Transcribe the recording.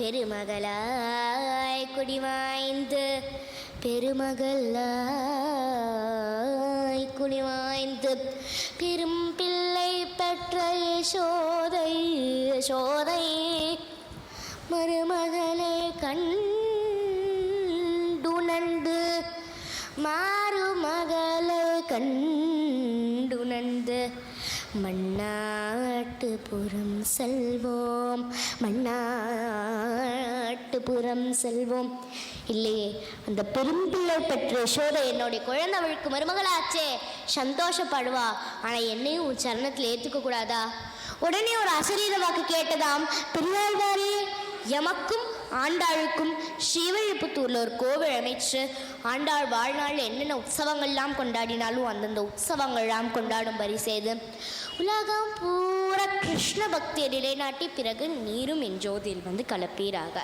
பெருமகளாய் குடிவாய்ந்து பெருமகளாய் குடிவாய்ந்து. பெரும் பிள்ளை பெற்ற சோதை சோதை மருமகளே கண்டுணர்ந்து மாறுமகளை கண்டுணர்ந்து மண்ணாட்டுப்புறம் செல்வோம் புறம் செல்வோம். இல்லையே அந்த பெரும்பிள்ளை பெற்ற யசோதை என்னுடைய குழந்தைவளுக்கு மருமகளாச்சே. சந்தோஷப்படுவா. ஆனால் என்னையும் உன் சரணத்தில் ஏற்றுக்க கூடாதா உடனே ஒரு அசரீர வாக்கு கேட்டதாம் பெரியாழ்வாரே எமக்கும் ஆண்டாளுக்கும் ஸ்ரீவில்லிபுத்தூரில் ஒரு கோவில் அமைச்சு ஆண்டாள் வாழ்நாள் என்னென்ன உற்சவங்கள்லாம் கொண்டாடினாலும் அந்தந்த உற்சவங்கள்லாம் கொண்டாடும்படி செய்து உலகம் பூரா கிருஷ்ண பக்தியை நிலைநாட்டி பிறகு நீரும் என் ஜோதியில் வந்து கலப்பீராக.